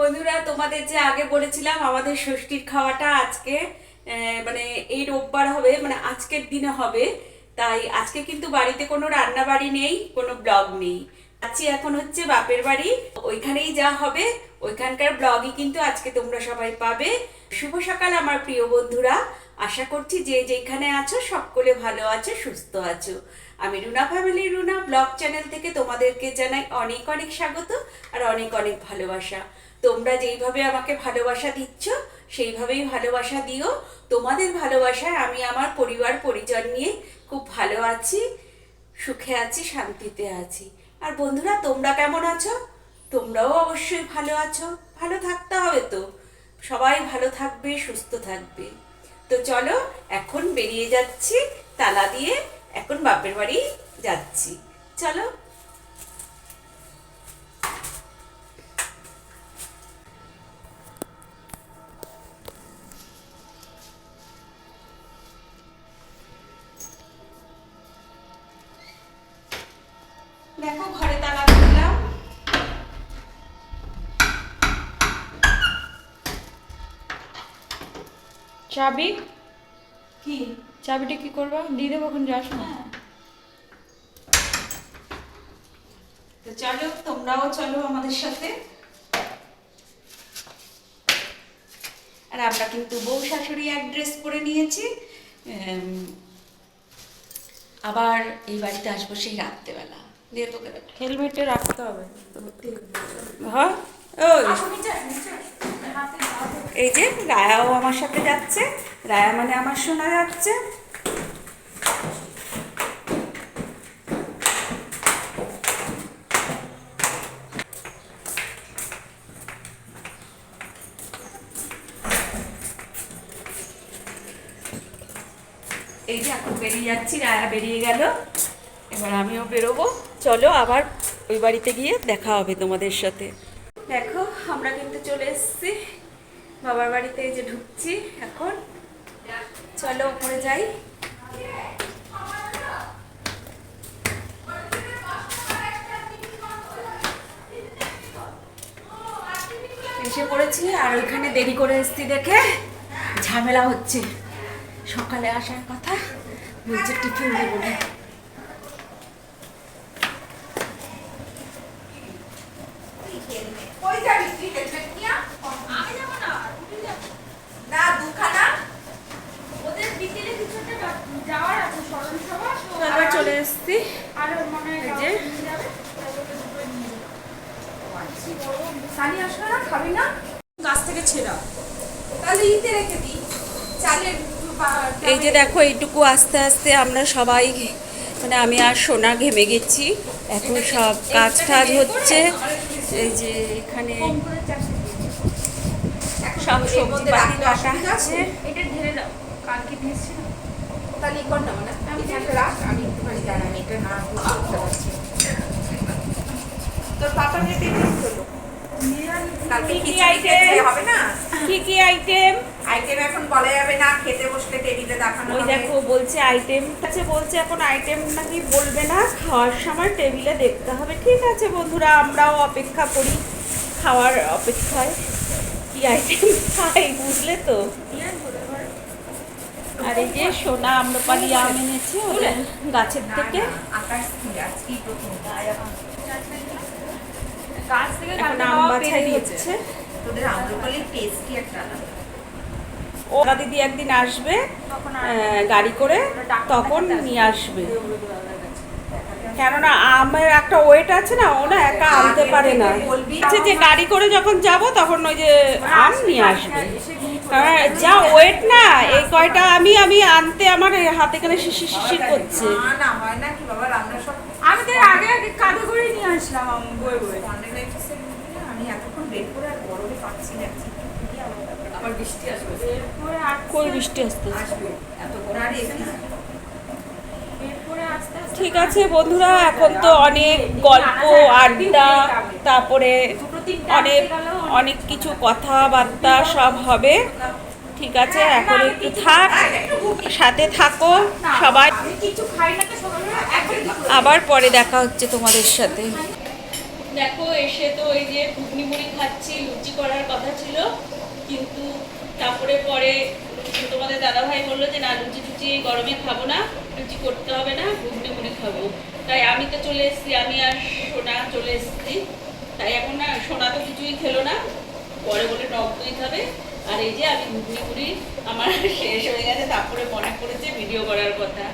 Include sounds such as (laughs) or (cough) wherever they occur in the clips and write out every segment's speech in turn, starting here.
বন্ধুরা, তোমাদের যে আগে বলেছিলাম, আমাদের ষষ্ঠীর খাওয়াটা আজকে মানে এই রোববার হবে মানে আজকের দিনে হবে। তাই আজকে কিন্তু বাড়িতে কোনো রান্না বাড়ি নেই, কোনো ব্লগ নেই। আছি এখন হচ্ছে বাপের বাড়ি, ওইখানেই যা হবে, ওইখানকার ব্লগই কিন্তু আজকে তোমরা সবাই পাবে। শুভ সকাল আমার প্রিয় বন্ধুরা, আশা করছি যে যেখানে আছো, সকলে ভালো আছো, সুস্থ আছো। আমি Runa family, Runa blog channel থেকে তোমাদেরকে জানাই অনেক অনেক স্বাগত আর অনেক অনেক ভালোবাসা। তোমরা যেইভাবে আমাকে ভালোবাসা দিচ্ছ, সেইভাবেই ভালোবাসা দিও। তোমাদের ভালোবাসায় আমি আমার পরিবার, পরিজন নিয়ে খুব ভালো আছি, সুখে আছি, শান্তিতে আছি। আর বন্ধুরা, তোমরা কেমন আছো? তোমরাও অবশ্যই ভালো আছো। ভালো থাকতে হবে তো। সবাই ভালো থাকবে, সুস্থ থাকবে। তো চলো, এখন বেরিয়ে যাচ্ছি, তালা দিয়ে এখন বাপের বাড়ি যাচ্ছি। চলো। দেখো ঘরে তালা দিলাম চাবি? কি? চাবিটা কি করবা? দিয়ে দেবো ওখানে যাস না তো চলো তোমরাও চলো আমাদের সাথে। আর আমরা কিন্তু বউ শাশুড়ি এক ড্রেস পরে নিয়েছি আবার এই বাড়িতে আসব সেই রাত্রেবেলা। দিয়ে তোকে হেলমেটে রাখতে হবে। হ্যাঁ? ওই। এই যে রায়াও আমার সাথে যাচ্ছে। রায়া মানে আমার শোনা যাচ্ছে। এই যে এখন বেরিয়ে যাচ্ছি। রায়া বেরিয়ে গেল। এবার আমিও বেরোবো। চলো আবার ওই বাড়িতে গিয়ে দেখা হবে তোমাদের সাথে। দেখো, আমরা কিন্তু চলে এসেছি। বাবার বাড়িতে এই যে ঢুকছি এখন। চলো, উপরে যাই। এসে পড়েছি, আর ওইখানে দেরি করে এসছি দেখে ঝামেলা হচ্ছে। সকালে আসার কথা, বলছে টিফিন দেবো না কই যাবি তুই হেলমেট নিয়া আমি যাব না না দুখানা ওদের বিকেলে কিছু একটা যাওয়ার আছে স্মরণ সভা তো আবার চলে এসছি আর মনে হয় এই যে। নিয়ে যাবে সানি আসবে না খাবি না গাছ থেকে ছেঁড়া তাহলে ইতে রেখে দিই চালের বা- এই যে দেখো এইটুকু আস্তে আস্তে আমরা সবাই মানে আমি আর সোনা ঘেমে গেছি। এখন সব কাজ টাজ হচ্ছে। এই যে এখানে সব এর সবজি মধ্যে পাতি কাটা আছে? আছে এটা ঢেলে দাও। কালকে দিয়েছি? তাহলে কর না মানে আমি রাখ আমি একটুখানি দাঁড়ান এটা না বুঝতে পারছি তোর পাপা যে টিফিন কালকে কি কি খিচুড়ি item? খেতে হবে না? কি কি আইটেম আইটেম এখন বলা যাবে না খেতে বসলে টেবিলে দেখানো ওই হবে। দেখো বলছে আইটেম আছে বলছে এখন আইটেম নাকি বলবে না খাওয়ার সময় টেবিলে দেখতে হবে। ঠিক আছে বন্ধুরা আমরাও অপেক্ষা করি খাওয়ার অপেক্ষায়। কি আইটেম খাই বুঝলে তো? আর এই যে সোনা আম্রপালি আম এনেছে গাছের থেকে। এখন আম বাছাই হচ্ছে। তোদের আম্রপালির টেস্টই একটা আলাদা। ওরা দিদি একদিন আসবে গাড়ি করে তখন নিয়ে আসবে। কেননা আমের একটা ওয়েট আছে না ও না একা আনতে পারে না। আচ্ছা যে গাড়ি করে যখন যাব তখন ওই যে আম নিয়ে আসবে। কারণ যা ওয়েট না এই কয়টা আমি আমি আনতে আমার হাতে কানে শিশির শিশির করছে। না না হয় না কি বাবা আমরা সব আমি তো আগে আগে কাঁধে করে নিয়ে আসলাম বই বই স্পন্ডিলাইটিসের রোগী না, আমি এতক্ষণ বের করে আর গরমে পাচ্ছি না আবার বৃষ্টি আসবে। এরপরে আর বৃষ্টি আসতে আসবে? এত করে আর এসি এরপরে আস্তে আস্তে ঠিক আছে বন্ধুরা এখন তো অনেক গল্প আড্ডা তারপরে অনেক অনেক কিছু কথাবার্তা সব হবে। ঠিক আছে এখন একটু থাক সাথে থাকো সবাই। আবার পরে দেখা হচ্ছে তোমাদের সাথে। দেখো, এসে তো ওই যে ঘুগনি মুড়ি খাচ্ছি, লুচি করার কথা ছিল। কিন্তু তারপরে পরে তোমাদের দাদাভাই বলল যে, না, লুচি টুচি গরমে খাব না, লুচি করতে হবে না, ঘুগনি মুড়ি খাব। তাই আমি তো চলে এসেছি, আমি আর সোনা চলে এসেছি। তাই এখন না, সোনা তো কিছুই খেলো না, পরে বলে টক দই খাবে। আর এই যে আমি ঘুগনি মুড়ি আমার (laughs) শেষ হয়ে গেছে, তারপরে মনে পড়েছে ভিডিও করার কথা।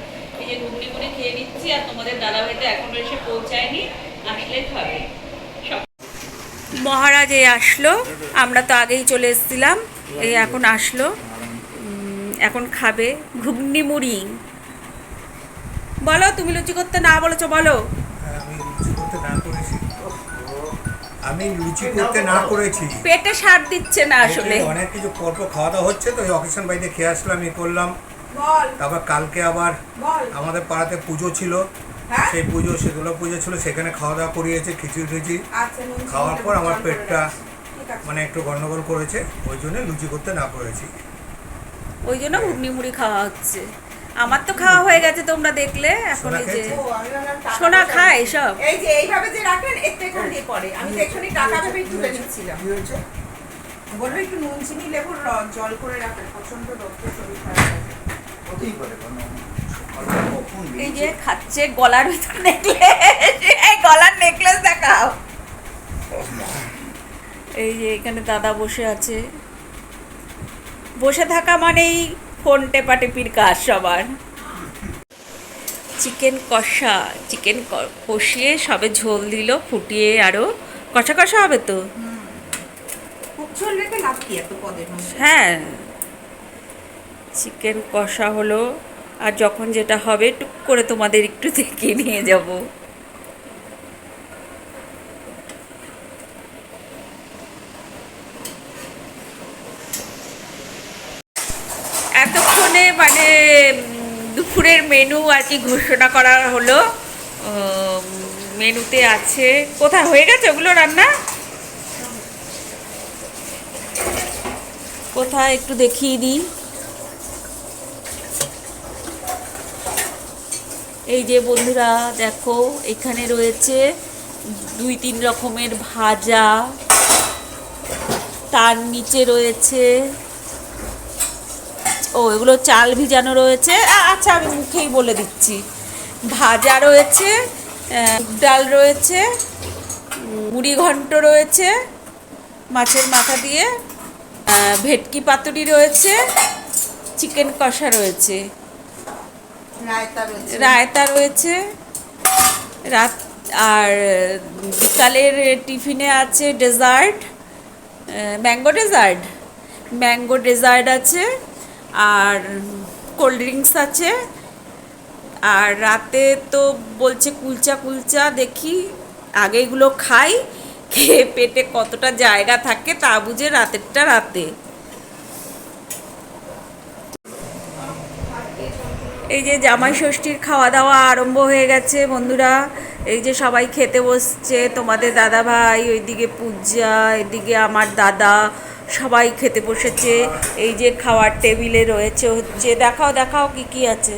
এই যে ঘুগনি মুড়ি খেয়ে নিচ্ছি, আর তোমাদের দাদাভাই তো এখনও এসে পৌঁছায়নি, আসলে খাবে। মহারাজ এই আসলো আমরা তো আগেই চলে এসেছিলাম এই এখন আসলো উম, এখন খাবে ঘুগনি মুড়ি। বলো তুমি লুচি করতে না বলেছ বলো। আমি লুচি করতে না করেছি। আমি লুচি করতে না করেছি। পেটে সার দিচ্ছে না আসলে। অনেক কিছু পর্ব খাওয়া দাওয়া হচ্ছে তো এই অকেশন বাড়িতে খেয়ে আসলাম ই করলাম। তারপর কালকে আবার আমাদের পাড়াতে পুজো ছিল। হ্যাঁ সেই পুজো সেগুলো পুজো ছিল সেখানে খাওয়া দাওয়া করিয়েছে খিচুড়ি টিচি আচ্ছা খাওয়ার পর আমার পেটটা মানে একটু গন্ডগোল করেছে ওই জন্য লুচি করতে না করেছি। ওই জন্য ঘুগনি মুড়ি খাওয়া হচ্ছে। আমার তো খাওয়া হয়ে গেছে তোমরা দেখলে এখন এই যে সোনা খায় সব। এই যে এইভাবে যে রাখেন একটু এখান দিয়ে পড়ে আমি তো এক্ষুনি টাকা ভেবে তুলে নিচ্ছিলাম। বলল একটু নুন চিনি লেবুর রস জল করে রাখেন প্রচণ্ড রক্ত শরীর খারাপ। হতেই পারে এই যে? খাচ্ছে গলার ভিতর নেকলেস এই গলার নেকলেস দেখাও। এই যে এখানে দাদা বসে আছে। বসে থাকা মানেই ফোন টেপাটেপির কাজ সবার। চিকেন কষা চিকেন কষিয়ে সবে ঝোল দিল ফুটিয়ে আরও কষা কষা হবে তো? হ্যাঁ। চিকেন কষা হলো, আর যখন যেটা হবে, টুক করে তোমাদের একটু দেখিয়ে নিয়ে যাব। এতক্ষণে মানে দুপুরের মেনু আর কি ঘোষণা করা হলো। মেনুতে আছে, কোথায় হয়ে গেছে ওগুলো রান্না? কোথায় একটু দেখিয়ে দিই। এই যে বন্ধুরা, দেখো, এখানে রয়েছে দুই তিন রকমের ভাজা। তার নিচে রয়েছে, ও, এগুলো চাল ভিজানো রয়েছে। আচ্ছা আমি মুখেই বলে দিচ্ছি। ভাজা রয়েছে ডাল রয়েছে, মুড়ি ঘন্ট রয়েছে, মাছের মাথা দিয়ে ভেটকি পাতুরি রয়েছে, চিকেন কষা রয়েছে। রায়তা রয়েছে। রায়তা রয়েছে। রাত, আর বিকালের টিফিনে আছে dessert mango dessert. Mango dessert আছে, আর কোল্ড ড্রিঙ্কস আছে। আর রাতে তো বলছে কুলচা কুলচা, দেখি আগে এগুলো খাই, খেয়ে পেটে কতটা জায়গা থাকে তা বুঝে রাতেরটা রাতে। এই যে জামাই ষষ্ঠীর খাওয়া দাওয়া আরম্ভ হয়ে গেছে বন্ধুরা। এই যে সবাই খেতে বসছে তোমাদের দাদা ভাই ওইদিকে পূজা এদিকে আমার দাদা সবাই খেতে বসেছে। এই যে খাওয়ার টেবিলে রয়েছে হচ্ছে দেখাও দেখাও কি কি আছে।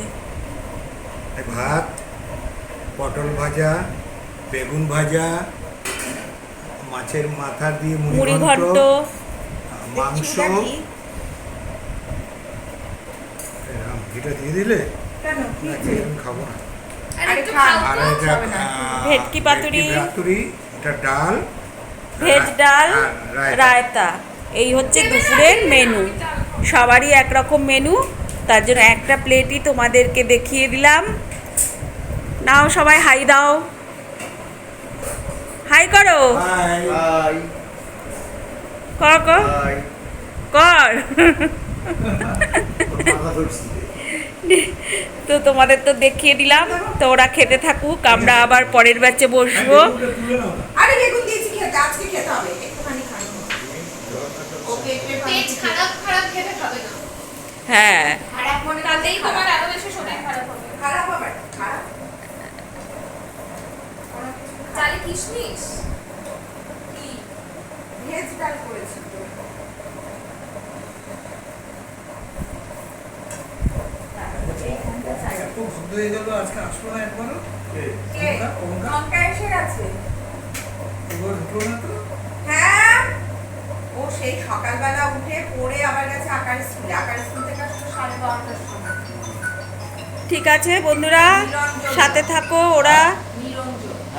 ভাত পটল ভাজা বেগুন ভাজা মাছের মাথা দিয়ে মুড়ি ঘন্ট মাংস। ঘিটা দিয়ে দিলে? কেন? কি খাব না। আর। এটা ভেটকি পাতুরি। পাতুরি এটা ডাল ভেজ ডাল রায়তা। এই হচ্ছে দুপুরের মেনু সবারই একরকম মেনু তার জন্য একটা প্লেটই তোমাদেরকে দেখিয়ে দিলাম। নাও সবাই হাই দাও। হাই করো। হাই। হাই, কর কর। (laughs) (laughs) তো তোমাদের তো দেখিয়ে দিলাম তো ওরা খেতে থাকুক আমরা আবার পরের ব্যাচে বসবো। দিয়েছি খেতে আজকে খেতে হবে একটুখানি খানো ও পেটে পানি পেট খারাপ খারাপ খেতে খাবে না হ্যাঁ খারাপ মনে তাতেই করলেই তোমার আরও বেশি শরীর খারাপ হবে খারাপ হবে খারাপ কোনো কিছু চালে কিশমিশ কি ভেজ ডাল করেছি তো এইখানটা চাই। ভদ্র হয়ে গেল আজকে আসলো না একবারও? এসে গেছে। ঢুকলো না তো? হ্যাঁ। ও সেই সকালবেলা উঠে পড়ে আবার গেছে আকার স্কুলে আকার স্কুল থেকে আসতো সাড়ে বারোটার সময়। ঠিক আছে বন্ধুরা সাথে থাকো ওরা।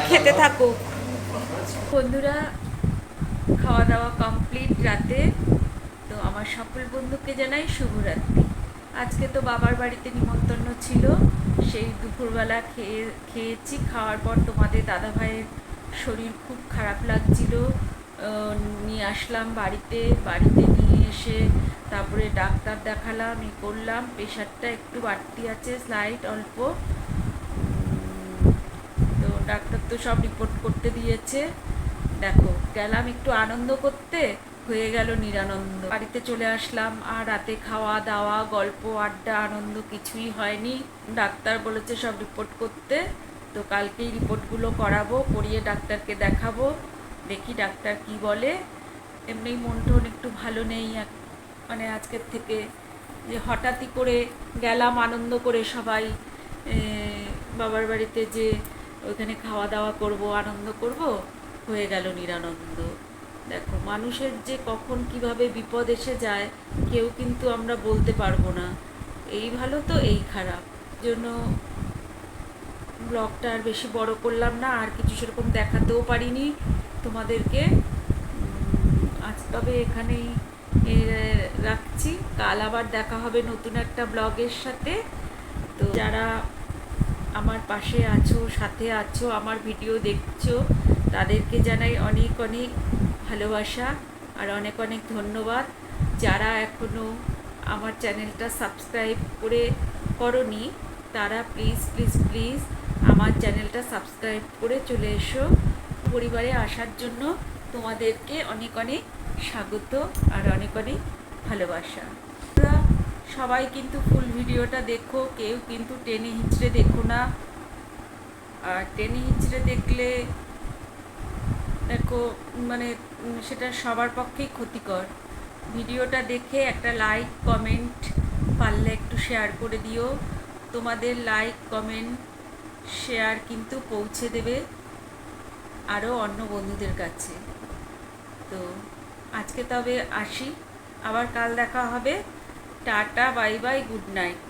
খেতে থাকো। বন্ধুরা খাওয়া দাওয়া কমপ্লিট রাতে। তো আমার সকল বন্ধুকে জানাই শুভরাত্রি। আজকে তো বাবার বাড়িতে নিমন্ত্রণ ছিল। সেই দুপুরবেলা খেয়ে, খেয়েছি। খাওয়ার পর তোমাদের দাদা ভাইয়ের শরীর খুব খারাপ লাগছিল। নিয়ে আসলাম বাড়িতে। বাড়িতে নিয়ে এসে তারপরে ডাক্তার দেখালাম ই করলাম। প্রেশারটা একটু বাড়তি আছে স্লাইড অল্প। তো ডাক্তার তো সব রিপোর্ট করতে দিয়েছে। দেখো, গেলাম একটু আনন্দ করতে। হয়ে গেল নিরানন্দ। বাড়িতে চলে আসলাম, আর রাতে খাওয়া দাওয়া, গল্প, আড্ডা, আনন্দ কিছুই হয়নি। ডাক্তার বলেছে সব রিপোর্ট করতে। তো কালকেই রিপোর্টগুলো করাবো, করিয়ে ডাক্তারকে দেখাবো। দেখি ডাক্তার কি বলে। এমনি মন টন একটু ভালো নেই মানে আজকের থেকে। যে হঠাৎই করে গেলাম, আনন্দ করে সবাই বাবার বাড়িতে যে ওইখানে খাওয়া দাওয়া করব, আনন্দ করব, হয়ে গেল নিরানন্দ। দেখো, মানুষের যে কখন কীভাবে বিপদ এসে যায়, কেউ কিন্তু আমরা বলতে পারব না। এই ভালো তো, এই খারাপ। জন্য ব্লগটা আর বেশি বড় করলাম না, আর কিছু সেরকম দেখাতেও পারিনি তোমাদেরকে। আজ তবে এখানেই রাখছি। কাল আবার দেখা হবে নতুন একটা ব্লগের সাথে। তো যারা আমার পাশে আছো, সাথে আছো, আমার ভিডিও দেখছ, তাদেরকে জানাই অনেক অনেক ভালোবাসা আর অনেক অনেক ধন্যবাদ। যারা এখনও আমার চ্যানেলটা সাবস্ক্রাইব করে করনি, তারা প্লিজ প্লিজ প্লিজ আমার চ্যানেলটা সাবস্ক্রাইব করে চলে এসো। পরিবারে আসার জন্য তোমাদেরকে অনেক অনেক স্বাগত আর অনেক অনেক ভালোবাসা। সবাই কিন্তু ফুল ভিডিওটা দেখো, কেউ কিন্তু টেনে হিচড়ে দেখো না। আর টেনে হিচড়ে দেখলে দেখো মানে উম, সেটা সবার পক্ষেই ক্ষতিকর। ভিডিওটা দেখে একটা লাইক কমেন্ট পারলে একটু শেয়ার করে দিও। তোমাদের লাইক কমেন্ট শেয়ার কিন্তু পৌঁছে দেবে আরও অন্য বন্ধুদের কাছে। তো আজকে তবে আসি। আবার কাল দেখা হবে। Tata bye bye good night